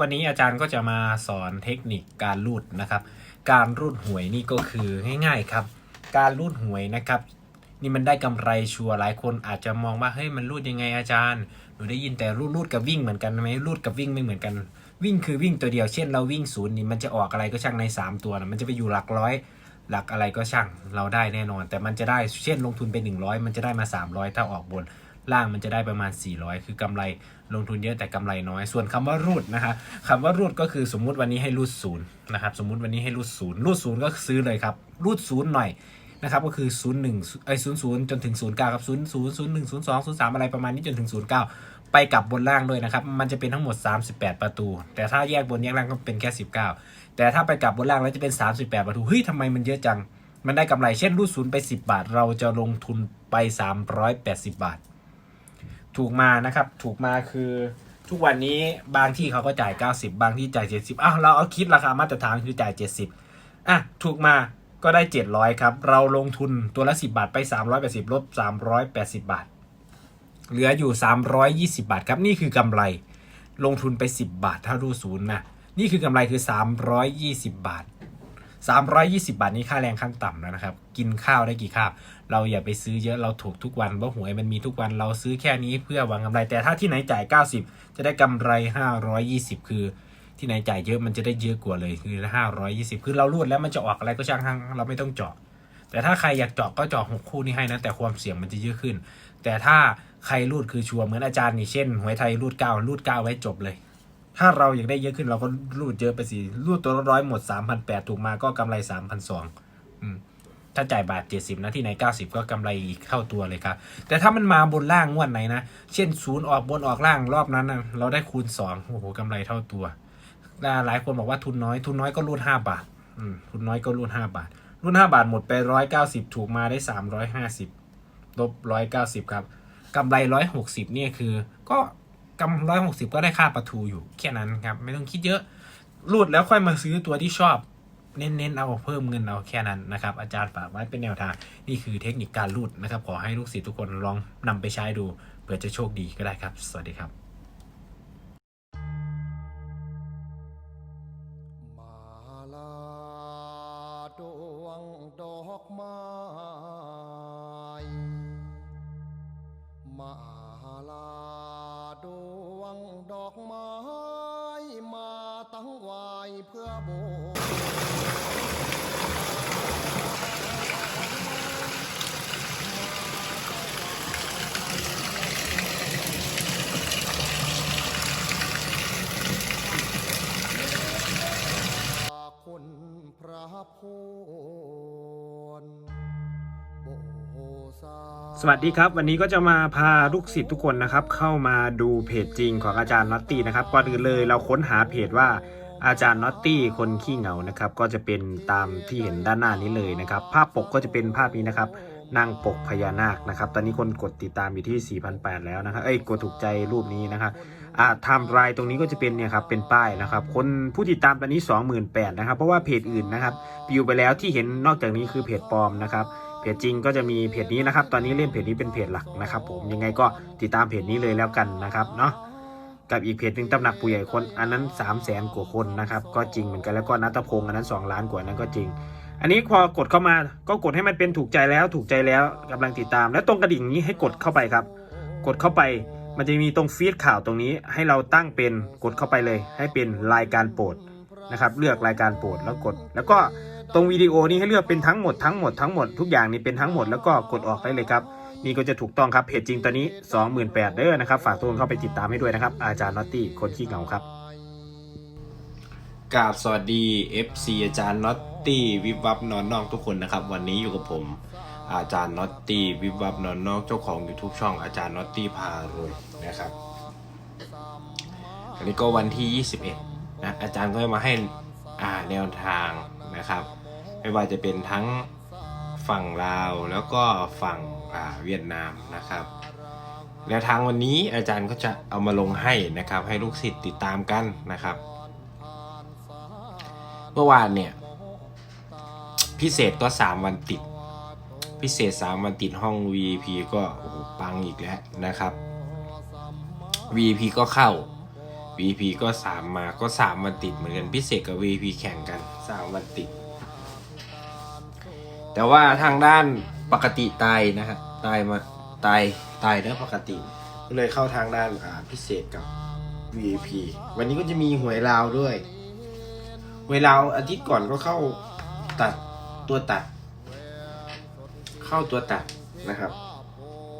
วันนี้อาจารย์ก็จะมาสอนเทคนิคการรูดนะครับ การรูดหวยนี่ก็คือง่ายๆครับ การรูดหวยนะครับ นี่มันได้กำไรชัวร์หลายคนอาจจะมองว่าเฮ้ยมันรูดยังไงอาจารย์หนูได้ยินแต่รูดรูดกับวิ่งเหมือนกันไหมรูดกับวิ่งไม่เหมือนกัน วิ่งคือวิ่งตัวเดียวเช่นเราวิ่งศูนย์นี่มันจะออกอะไรก็ช่างใน 3 ตัวนะมันจะไปอยู่หลักร้อย หลักอะไรก็ช่างเราได้แน่นอน แต่มันจะได้เช่นลงทุนไป 100 มันจะได้มา 300 ถ้าออกบน ล่างมันจะได้ประมาณ 400 คือกำไรลงทุนเยอะแต่กำไรน้อย ส่วนคำว่ารูดนะฮะคำว่ารูดก็คือสมมุติวันนี้ให้รูดศูนย์นะครับสมมุติวันนี้ให้รูดศูนย์รูดศูนย์ก็ซื้อเลยครับรูดศูนย์หน่อยนะครับก็คือ 0 1ไอ้ศูนย์ศูนย์จนถึง 0 9 ครับ 0 0 0 1 0 2 0 3 อะไรประมาณนี้จนถึง 0 9 ไปกลับบนล่างด้วยนะครับ มันจะเป็นทั้งหมด 38 ประตู แต่ถ้าแยกบนแยกล่างก็เป็นแค่ 19 แต่ถ้าไปกลับบนล่างแล้วจะเป็น 38 ประตู เฮ้ยทำไมมันเยอะจัง มันได้กำไร เช่นรูดศูนย์ไป 10 บาท เราจะลงทุนไป 380 บาท ถูกมานะครับ ถูกมาคือทุกวันนี้บางที่เขาก็จ่าย 90 บางที่จ่าย 70อ้าวเราเอาคิดราคามาตรฐานคือจ่าย 70อะถูกมาก็ได้ 700 ครับ เราลงทุนตัวละ 10 บาทไป 380ลบ380 บาท เหลืออยู่ 320 บาท ครับนี่คือกำไร ลงทุนไป 10 บาท ถ้ารูศูนย์นะนี่คือกำไรคือ 320 บาท 320 บาทนี้ค่าแรงขั้นต่ำแล้วนะครับ กินข้าวได้กี่คาบ เราอย่าไปซื้อเยอะเราถูกทุกวันเพราะหวยมันมีทุกวันเราซื้อแค่นี้เพื่อหวังกำไร แต่ถ้าที่ไหนจ่าย 90 จะได้กำไร 520 คือที่ไหนจ่ายเยอะมันจะได้เยอะกว่าเลยคือ 520 คือเรารูดแล้วมันจะออกอะไรก็ช่างทั้งเราไม่ต้องเจาะ แต่ถ้าใครอยากเจาะก็เจาะหกคู่นี้ให้นะแต่ความเสี่ยงมันจะเยอะขึ้น แต่ถ้าใครรูดคือชัวร์เหมือนอาจารย์นี่เช่นหวยไทยรูดเก้ารูดเก้าไว้จบเลย ถ้าเราอยากได้เยอะขึ้นเราก็รูดเยอะไปสิรูดตัวร้อยหมด 3,800 ถูกมาก็กำไร 3,200อืมถ้าจ่ายบาท 70 นะที่ไหน 90 ก็กำไรอีกเท่าตัวเลยครับ แต่ถ้ามันมาบนล่างงวดไหนนะ เช่นศูนย์ออกบนออกล่างรอบนั้นนะเราได้คูณ 2 โอ้โหกำไรเท่าตัว หลายคนบอกว่าทุนน้อย ทุนน้อยก็รูด 5 บาททุนน้อยก็รูด 5 บาท รูด 5 บาทหมดไป 190 ถูกมาได้ 350 ลบ 190 ครับกำไร 160 เนี่ยคือก็ กำร้อยหกสิบก็ได้ค่าประทูอยู่แค่นั้นครับ ไม่ต้องคิดเยอะรูดแล้วค่อยมาซื้อตัวที่ชอบ เน้นๆเอาเพิ่มเงินเอาแค่นั้นนะครับ อาจารย์ฝากไว้เป็นแนวทาง นี่คือเทคนิคการรูดนะครับ ขอให้ลูกศิษย์ทุกคนลองนำไปใช้ดูเผื่อจะโชคดีก็ได้ครับ สวัสดีครับ คุณพระพูนโบสวัสดีครับ วันนี้ก็จะมาพาลูกศิษย์ทุกคนนะครับ เข้ามาดูเพจจริงของอาจารย์น็อตตีนะครับก่อนอื่นเลยเราค้นหาเพจว่า อาจารย์น็อตตี้คนขี้เหงานะครับก็จะเป็นตามที่เห็นด้านหน้านี้เลยนะครับ ภาพปกก็จะเป็นภาพนี้นะครับนางปกพญานาคนะครับ ตอนนี้คนกดติดตามอยู่ที่4,008แล้วนะครับ เอ้ย กดถูกใจรูปนี้นะครับอ่าไทม์ไลน์ตรงนี้ก็จะเป็นเนี่ยครับ เป็นป้ายนะครับ คนผู้ติดตามตอนนี้ 28,000นะครับ เพราะว่าเพจอื่นนะครับปิวไปแล้วที่เห็นนอกจากนี้คือเพจปลอมนะครับ เพจจริงก็จะมีเพจนี้นะครับ ตอนนี้เล่นเพจนี้เป็นเพจหลักนะครับ ผม ยังไงก็ติดตามเพจนี้เลยแล้วกันนะครับเนาะ กับอีกเพจหนึ่งตำหนักผู้ใหญ่คนอันนั้น3 0 0แสนกว่าคนนะครับ ก็จริงเหมือนกันแล้วก็นัทพงศ์อันนั้น 2 ล้านกว่านั้นก็จริง อันนี้พอกดเข้ามาก็กดให้มันเป็นถูกใจแล้วถูกใจแล้วกำลังติดตาม แล้วตรงกระดิ่งนี้ให้กดเข้าไปครับ กดเข้าไปมันจะมีตรงฟีดข่าวตรงนี้ให้เราตั้งเป็นกดเข้าไปเลย ให้เป็นรายการโปรดนะครับ เลือกรายการโปรดแล้วกด แล้วก็ตรงวิดีโอนี้ให้เลือกเป็นทั้งหมดทั้งหมดทั้งหมดทุกอย่างนี้เป็นทั้งหมดแล้วก็กดออกได้เลยครับ นี่ก็จะถูกต้องครับเพจจริงตอนนี้ 28,000เด้อนะครับฝากทุกคนเข้าไปติดตามให้ด้วยนะครับ อาจารย์นอตตี้คนขี้เหงาครับกราบสวัสดี FC อาจารย์นอตตี้วิบวับนอนนอกทุกคนนะครับ วันนี้อยู่กับผม อาจารย์นอตตี้วิบวับนอนนอกเจ้าของ YouTube ช่องอาจารย์นอตตี้พารวยนะครับอันนี้ก็วันที่ 21 นะอาจารย์ก็มาให้อ่าแนวทางนะครับ ไม่ว่าจะเป็นทั้งฝั่งลาวแล้วก็ฝั่ง เวียดนามนะครับแนวทางวันนี้อาจารย์ก็จะเอามาลงให้นะครับ ให้ลูกศิษย์ติดตามกันนะครับ เมื่อวานเนี่ย พิเศษก็ 3 วันติด พิเศษ 3 วันติดห้อง VIP ก็โอ้โหปังอีกแล้วนะครับ VIP ก็เข้า VP ก็สามมาก็สามวันติดเหมือนกันพิเศษกับ VP แข่งกันสามวันติด แต่ว่าทางด้าน ปกติตายนะฮะตายมาตายตายเนื้อปกติ ก็เลยเข้าทางด้านอ่าพิเศษกับ VIP วันนี้ก็จะมีหวยลาวด้วย หวยลาวอาทิตย์ก่อนก็เข้าตัดตัวตัด เข้าตัวตัดนะครับ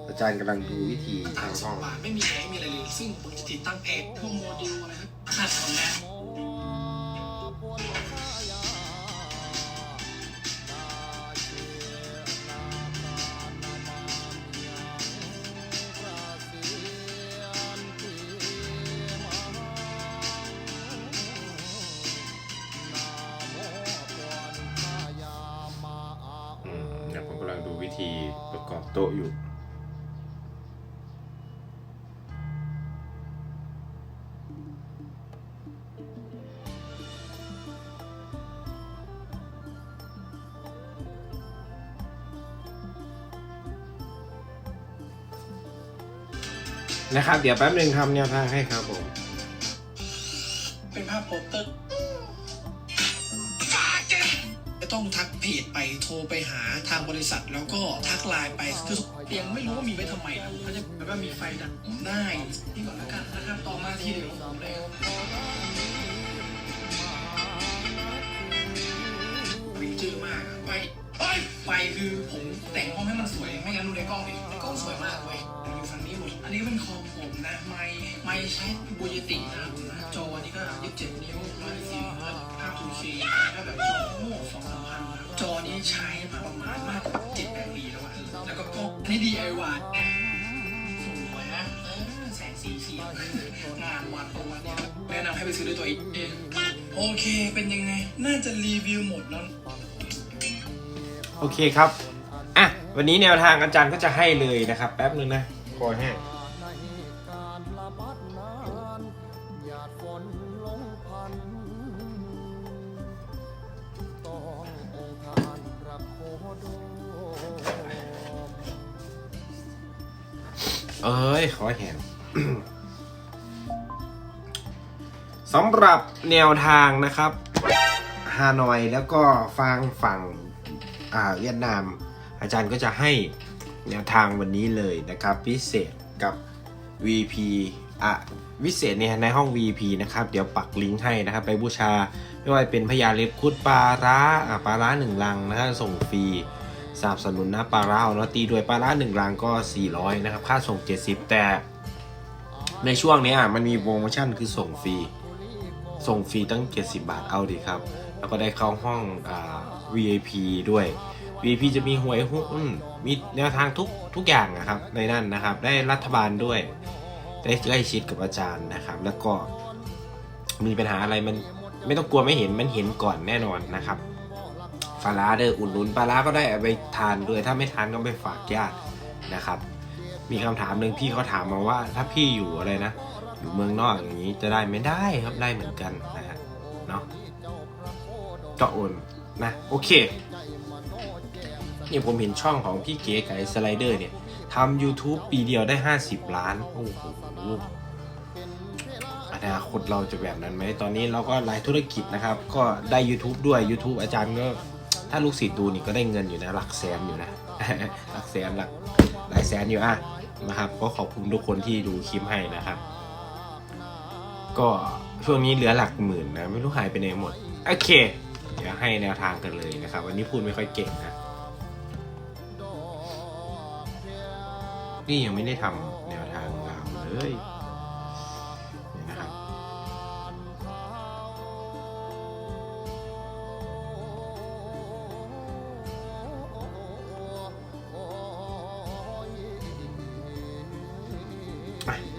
อาจารย์กำลังดูวิธีทางสห้อองงบาทไม่มีแอร์ไม่มีอะไรเลยซึ่งผมจะติดตั้งเพจพวกโมดูลอะไรครับขนาดขอ ต๊ะอยู่นะครับ เดี๋ยวแป๊บหนึ่งทำแนวทางให้ครับผม เป็นภาพโปสเตอร์ ต้องทักเพจไปโทรไปหาทางบริษัท แล้วก็ทักไลน์ไปคือยังไม่รู้ว่ามีไว้ทำไมนะเขาจะแบบว่ามีไฟดับผมได้นี่ก่อนแล้วกันนะครับต่อมาที่เดียวผมเลยวิจิตรมากไปเฮ้ยไฟคือผมแต่งห้องให้มันสวยไม่งั้นดูในกล้องดิในกล้องสวยมากเว้ยอยู่ฝั่งนี้หมดอันนี้เป็นคอมผมนะ ไมค์ไมค์ใช้บูยตินะครับผมนะจอนี่ก็27นิ้ว140เฮิ ร์ตซ์ภาแบบจอโง่สองสามพันนะจอนี้ใช้มาประมาณมากกว่าเจ็ดแปดปีแล้วอะเออแล้วก็กล้องนนี้ DIY สวยนะเออแสงสีเขียวงานวัดตัวเนี่ยแนะนำให้ไปซื้อด้วยตัวเองโอเคเป็นยังไง น่าจะรีวิวหมดแล้ว โอเคครับ อะ วันนี้แนวทางอาจารย์ก็จะให้เลยนะครับ แป๊บนึงนะคอยแห้ง เอ้ย ขอแห้งสำหรับแนวทางนะครับฮานอยแล้วก็ฟังฝั่งเวียดนาม อาจารย์ก็จะให้แนวทางวันนี้เลยนะครับ พิเศษกับ VP อะวิเศษเนี่ยในห้อง VP นะครับ เดี๋ยวปักลิงก์ให้นะครับ ไปบูชา ไม่ว่าเป็นพญาเล็บคุดปลาร้าปลาร้าหนึ่งลังนะครับส่งฟรี สนับสนุนนะปลาร้าเอาเนาะตีด้วยปลาร้าหนึ่งลังก็ 400 นะครับ ค่าส่ง 70 แต่ในช่วงเนี้ยมันมีโปรโมชั่นคือส่งฟรี ส่งฟรีตั้ง 70 บาทเอาดีครับ แล้วก็ได้เข้าห้องอ่า VIP ด้วย VIP จะมีหวยหุ้นมีแนวทางทุกทุกอย่างนะครับในนั้นนะครับ ได้รัฐบาลด้วย ได้ใกล้ชิดกับอาจารย์นะครับ แล้วก็มีปัญหาอะไรมันไม่ต้องกลัวไม่เห็นมันเห็นก่อนแน่นอนนะครับ ปลาร้าเด้ออุ่นนุนปลาร้าก็ได้เอาไปทานด้วย ถ้าไม่ทานก็ไปฝากญาตินะครับ มีคำถามหนึ่งพี่เขาถามมาว่า ถ้าพี่อยู่อะไรนะ อยู่เมืองนอกอย่างนี้จะได้ไม่ได้ครับได้เหมือนกันนะฮะเนาะก็โอนนะโอเคนี่ผมเห็นช่องของพี่เก๋ไก่สไลเดอร์เนี่ยทำ YouTube ปีเดียวได้ 50 ล้าน โอ้โหอนาคตเราจะแบบนั้นไหม ตอนนี้เราก็หลายธุรกิจนะครับ ก็ได้ YouTube ด้วย YouTube อาจารย์ก็ ถ้าลูกศิษย์ดูนี่ก็ได้เงินอยู่นะ หลักแสนอยู่นะ หลักแสนหลักหลายแสนอยู่อะนะครับก็ขอบคุณทุกคนที่ดูคลิปให้นะครับ ก็ช่วงนี้เหลือหลักหมื่นนะ ไม่รู้หายไปไหนหมด โอเค เดี๋ยวให้แนวทางกันเลยนะครับ วันนี้พูดไม่ค่อยเก่งนะนี่ยังไม่ได้ทำแนวทางราเลย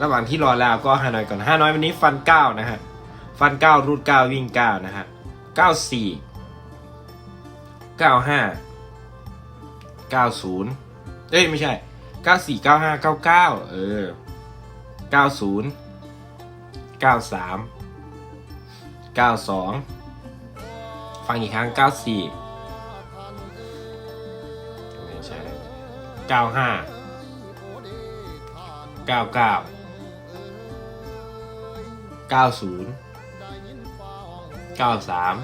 ระหว่างที่รอแล้วก็ฮานอยก่อนฮานอยวันนี้ฟันเก้านะฮะฟันเก้ารูดเก้าวิ่งเก้านะฮะเก้าสี่เก้าห้าเก้าศูนย์เอ้ยไม่ใช่เก้าสี่เก้าห้าเก้าเก้าเออเก้าศูนย์เก้าสามเก้าสองฟังอีกครั้งเก้าสี่ไม่ใช่เก้าห้าเก้าเก้า เก้าศูนย์เก้าสาม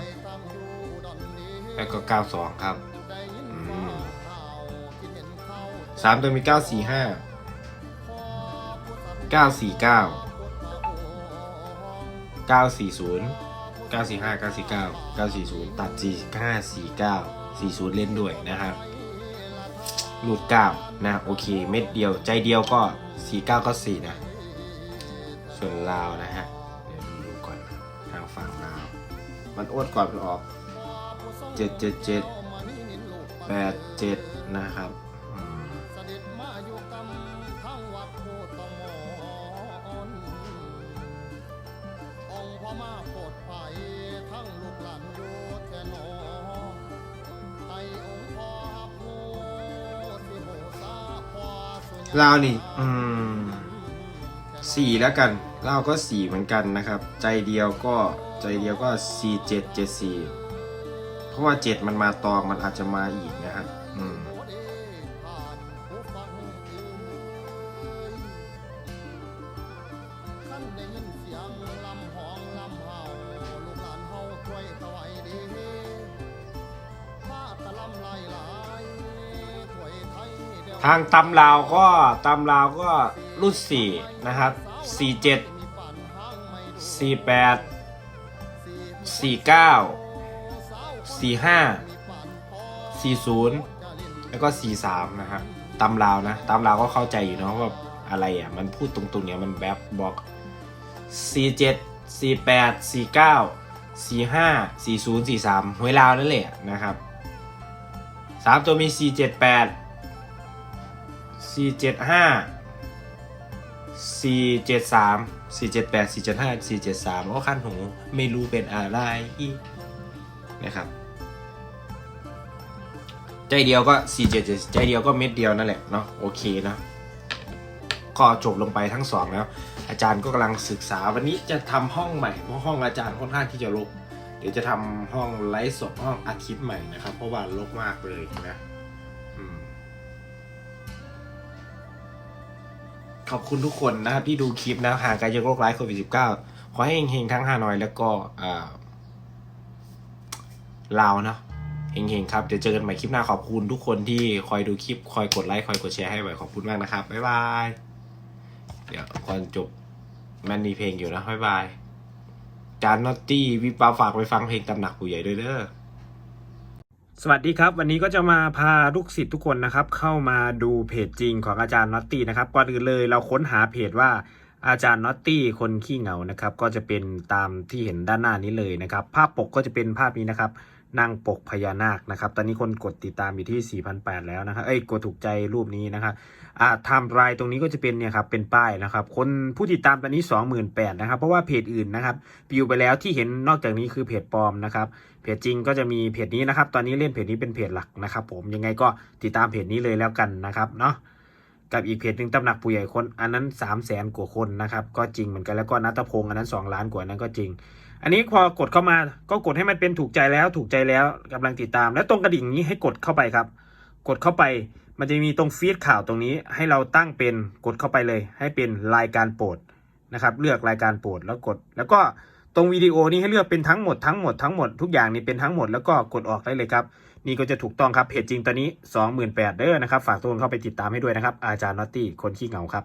แล้วก็เก้าสองครับสามตัวมีเก้าสี่ห้าเก้าสี่เก้าเก้าสี่ศูนย์เก้าสี่ห้าเก้าสี่เก้าเก้าสี่ศูนย์ตัดสี่ห้าสี่เก้าสี่ศูนย์เล่นด้วยนะครับ หลุดเก้านะ โอเค เม็ดเดียวใจเดียวก็สี่เก้าก็สี่นะ ส่วนลาวนะฮะ มันอ้วนก่อนมันออกเจ็ดเจ็ดเจ็ดแปดเจ็ดนะครับอืมเสด็จมาอยู่กำทั้งวัดโพธิ์ตองมอนองค์พ่อมาโปรดภัยทั้งลูกหลานอยู่แทนอให้องค์พ่อฮับโหสิโหสาพอสุญญลาวนี่ อืมสี่แล้วกัน ลาวก็สี่เหมือนกันนะครับ ใจเดียวก็ใจเดียวก็สี่เจ็ดเจ็ดสี่เพราะว่าเจ็ดมันมาตองมันอาจจะมาอีกนะครับอืมทางตำลาวยไทยเดียวทางตำลาวก็ตำลาวก็รุ่นสี่นะครับสี่เจ็ด สี่แปดสี่เก้าสี่ห้าสี่ศูนย์แล้วก็สี่สามนะครับตำลาวนะตำลาวก็เข้าใจอยู่เนาะว่าอะไรอะ มันพูดตรงๆเนี่ยมันแบบบอกสี่เจ็ดสี่แปดสี่เก้าสี่ห้าสี่ศูนย์สี่สามหวยลาวนั่นแหละนะครับสามตัวมีสี่เจ็ดแปดสี่เจ็ดห้า สี่เจ็ดสามสี่เจ็ดแปดสี่เจ็ดห้าสี่เจ็ดสามโอ้ขั้นหู ไม่รู้เป็นอะไรนะครับ ใจเดียวก็สี่เจ็ดใจเดียวก็เม็ดเดียวนั่นแหละเนาะโอเคเนาะก็จบลงไปทั้งสองแล้ว อาจารย์ก็กำลังศึกษาวันนี้จะทำห้องใหม่เพราะห้องอาจารย์ค่อนข้างที่จะรกเดี๋ยวจะทำห้องไลฟ์สดห้องอาทิตย์ใหม่นะครับ เพราะว่ารกมากเลยนะ ขอบคุณทุกคนนะครับที่ดูคลิปนะห่างไกลจากโรคร้ายโควิด -19 ขอให้เฮงๆทั้งฮานอยแล้วก็อ่าลาวเนาะเฮงๆครับ เดี๋ยวเจอกันใหม่คลิปหน้าขอบคุณทุกคนที่คอยดูคลิป คอยกดไลค์ คอยกดแชร์ให้ไว้ขอบคุณมากนะครับ บ๊ายบาย เดี๋ยวก่อนจบมันมีเพลงอยู่นะ บ๊ายบาย จานนอตตี้วิปปาฝากไปฟังเพลงตำหนักผู้ใหญ่ด้วยเด้อ สวัสดีครับ วันนี้ก็จะมาพาลูกศิษย์ทุกคนนะครับ เข้ามาดูเพจจริงของอาจารย์น็อตตี้นะครับก่อนอื่นเลยเราค้นหาเพจว่า อาจารย์นอตตี้คนขี้เหงานะครับ ก็จะเป็นตามที่เห็นด้านหน้านี้เลยนะครับ ภาพปกก็จะเป็นภาพนี้นะครับนางปกพญานาคนะครับ ตอนนี้คนกดติดตามอยู่ที่4,008แล้วนะครับ เอ้ย กดถูกใจรูปนี้นะครับอ่าไทม์ไลน์ตรงนี้ก็จะเป็นเนี่ยครับ เป็นป้ายนะครับ คนผู้ติดตามตอนนี้ 28,000นะครับ เพราะว่าเพจอื่นนะครับปิวไปแล้วที่เห็นนอกจากนี้คือเพจปลอมนะครับ เพจจริงก็จะมีเพจนี้นะครับ ตอนนี้เล่นเพจนี้เป็นเพจหลักนะครับ ผม ยังไงก็ติดตามเพจนี้เลยแล้วกันนะครับเนาะ กับอีกเพจหนึ่งตำหนักผู้ใหญ่คน อันนั้น3 0 0แสนกว่าคนนะครับ ก็จริงเหมือนกันแล้วก็นัทพงศ์อันนั้น 2 ล้านกว่านั้นก็จริง อันนี้พอกดเข้ามาก็กดให้มันเป็นถูกใจแล้วถูกใจแล้วกำลังติดตาม แล้วตรงกระดิ่งนี้ให้กดเข้าไปครับ กดเข้าไปมันจะมีตรงฟีดข่าวตรงนี้ให้เราตั้งเป็นกดเข้าไปเลย ให้เป็นรายการโปรดนะครับ เลือกรายการโปรดแล้วกด แล้วก็ตรงวิดีโอนี้ให้เลือกเป็นทั้งหมดทั้งหมดทั้งหมดทุกอย่างนี่เป็นทั้งหมดแล้วก็กดออกได้เลยครับ นี่ก็จะถูกต้องครับเพจจริงตอนนี้ 28,000เด้อนะครับ ฝากทุกคนเข้าไปติดตามให้ด้วยนะครับ อาจารย์นอตตี้คนขี้เหงาครับ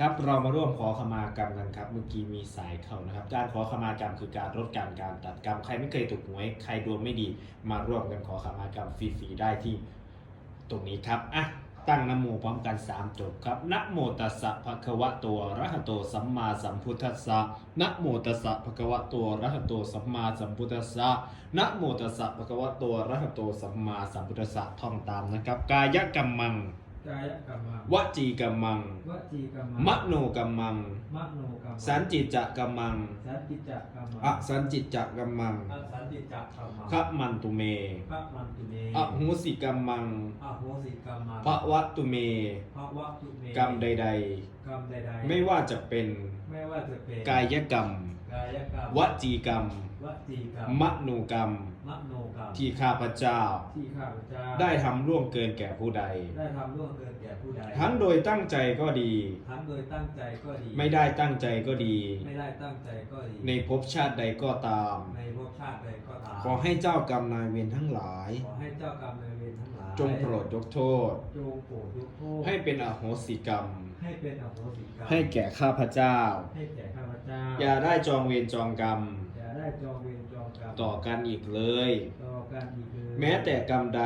ครับเรามาร่วมขอขมากรรมกันครับเมื่อกี้มีสายเข้านะครับ การขอขมากรรมคือการลดการการตัดกรรมใครไม่เคยถูกหวย ใครดวงไม่ดีมาร่วมกันขอขมากรรมฟรีๆได้ที่ตรงนี้ครับอะตั้งนโมพร้อมกันสามจบครับนะโมตัสสะภะคะวะโตอะระหะโตสัมมาสัมพุทธัสสะนะโมตัสสะภะคะวะโตอะระหะโตสัมมาสัมพุทธัสสะนะโมตัสสะภะคะวะโตอะระหะโตสัมมาสัมพุทธัสสะท่องตามนะครับ กายกรรมัง กายกรรมังวจีกรรมัง วจีกรรมังมโนกรรมัง มโนกรรมังสันจิจกรรมังสันติจักกรรมังอสันจิจกรรมังอสันติจักกรรมังขมันตุเมพระมันตุเมอโหสิกรรมังอโหสิกรรมังภวัตุเมพระวะตุเมกรรมใดกรรมใดๆๆไม่ว่าจะเป็นไม่ว่าจะเป็นกายกรรม กายกรรมวจีกรรม วจีกรรมมโนกรรม มโนกรรมที่ข้าพเจ้า ที่ข้าพเจ้าได้ทำล่วงเกินแก่ผู้ใด ได้ทำล่วงเกินแก่ผู้ใดทั้งโดยตั้งใจก็ดี ทั้งโดยตั้งใจก็ดี ไม่ได้ตั้งใจก็ดี ไม่ได้ตั้งใจก็ดี ในภพชาติใดก็ตาม ในภพชาติใดก็ตาม ขอให้เจ้ากรรมนายเวรทั้งหลาย ขอให้เจ้ากรรมนายเวรทั้งหลาย จงโปรดยกโทษ จงโปรดยกโทษ ให้เป็นอโหสิกรรม ให้เป็นอโหสิกรรม ให้แก่ข้าพเจ้า ให้แก่ข้าพเจ้า อย่าได้จองเวรจองกรรมอย่า ได้จองเวรจองกรรมต่อกันอีกเลย ต่อกันอีกเลยแม้แต่กรรมใด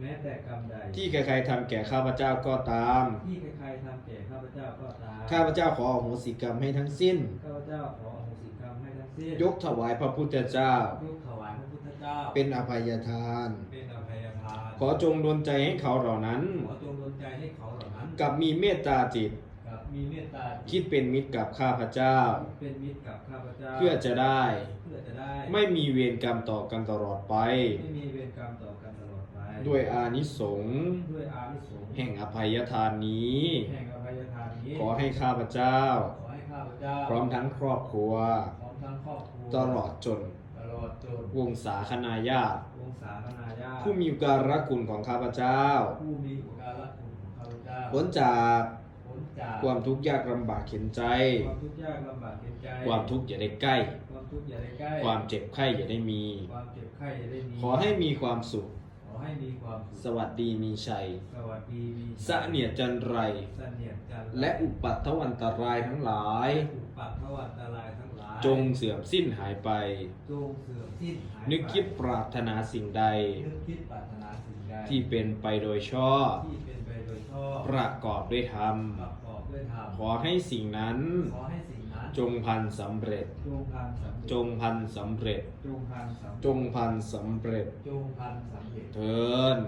แม้แต่กรรมใด ที่ใครๆทำแก่ข้าพเจ้าก็ตาม ที่ใครๆทำแก่ข้าพเจ้าก็ตามข้าพเจ้าขออโหสิกรรมให้ทั้งสิ้น ข้าพเจ้าขออโหสิกรรมให้ทั้งสิ้น ยกถวายพระพุทธเจ้า ยกถวายพระพุทธเจ้า เป็นอภัยทาน เป็นอภัยทาน ขอจงดลใจให้เขาเหล่านั้น ขอจงดลใจให้เขาเหล่านั้น กับมีเมตตาจิตกับ มีเมตตาคิดเป็นมิตรกับข้าพเจ้า เป็นมิตรกับข้าพเจ้าเพื่อจะได้ เพื่อจะได้ไม่มีเวรกรรมต่อกันตลอดไป ไม่มีเวรกรรมต่อกันตลอดไปด้วยอานิสงส์ด้วยอานิสงส์แห่งอภัยทานนี้ แห่งอภัยทานนี้ขอให้ข้าพเจ้า ขอให้ข้าพเจ้าพร้อมทั้งครอบครัว พร้อมทั้งครอบครัวตลอดจน ตลอดจนวงศาคณาญาติวงศาคณาญาติผู้มีอุการะคุณของข้าพเจ้า ผู้มีอุปการะคุณของข้าพเจ้าพ้นจาก พ้นจากความทุกข์ยากลำบากเข็นใจ ความทุกข์ยากลำบากเข็นใจ ความทุกข์อย่าได้ใกล้ ความทุกข์อย่าได้ใกล้ ความเจ็บไข้อย่าได้มี ความเจ็บไข้อย่าได้มีขอให้มีความสุข ขอให้มีความสสุขวัสดีมีชัย สวัสดีมีเสนียดจันไร เสนียดจันทร์และอุปัตถวันตรายทั้งหลาย อุปัตถวันตรายทั้งหลายจงเสื่อมสิ้นหายไป จงเสื่อมสิ้นหายไปนึกคิดปรารถนาสิ่งใด นึกคิดปรารถนาสิ่งใดที่เป็นไปโดยชอบ ที่เป็นไปโดย ชอบ ประกอบด้วยธรรม ประกอบด้วยธรรม ขอให้สิ่งนั้น ขอให้สิ่งนั้น จงพันสำเร็จ จงพันสำเร็จ จงพันสำเร็จ จงพันสำเร็จ จงพันสำเร็จ จงพันสำเร็จ เทิน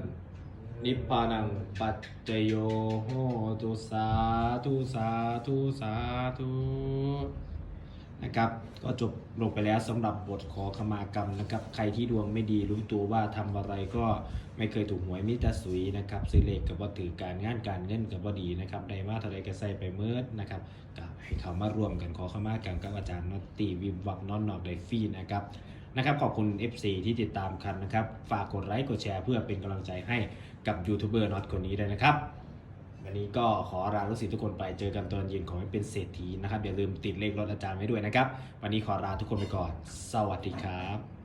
นิพพานังปัจจโยโหตุสาธุสาธุสาธุ นะครับ ก็จบลงไปแล้วสำหรับบทขอขมากรรมนะครับ ใครที่ดวงไม่ดีรู้ตัวว่าทำอะไรก็ไม่เคยถูกหวยมิตรสุยนะครับซื้อเลขกับว่าถือการงานการเงินกับว่าดีนะครับได้มาเท่าไรก็ใสไปเมิดนะครับก็ให้เขามารวมกันขอขมากรรมกับอาจารย์นอตตีวิมวักนอนนอกไดฟีนะครับนะครับขอบคุณ FC ที่ติดตามกันนะครับ ฝากกดไลค์กดแชร์เพื่อเป็นกำลังใจให้กับยูทูบเบอร์น็อตคนนี้ด้วยนะครับ วันนี้ก็ขอลาลูกศิษย์ทุกคนไปเจอกันตอนเย็นขอให้เป็นเศรษฐีนะครับอย่าลืมติดเลขรถอาจารย์ไว้ด้วยนะครับ วันนี้ขอลาทุกคนไปก่อน สวัสดีครับ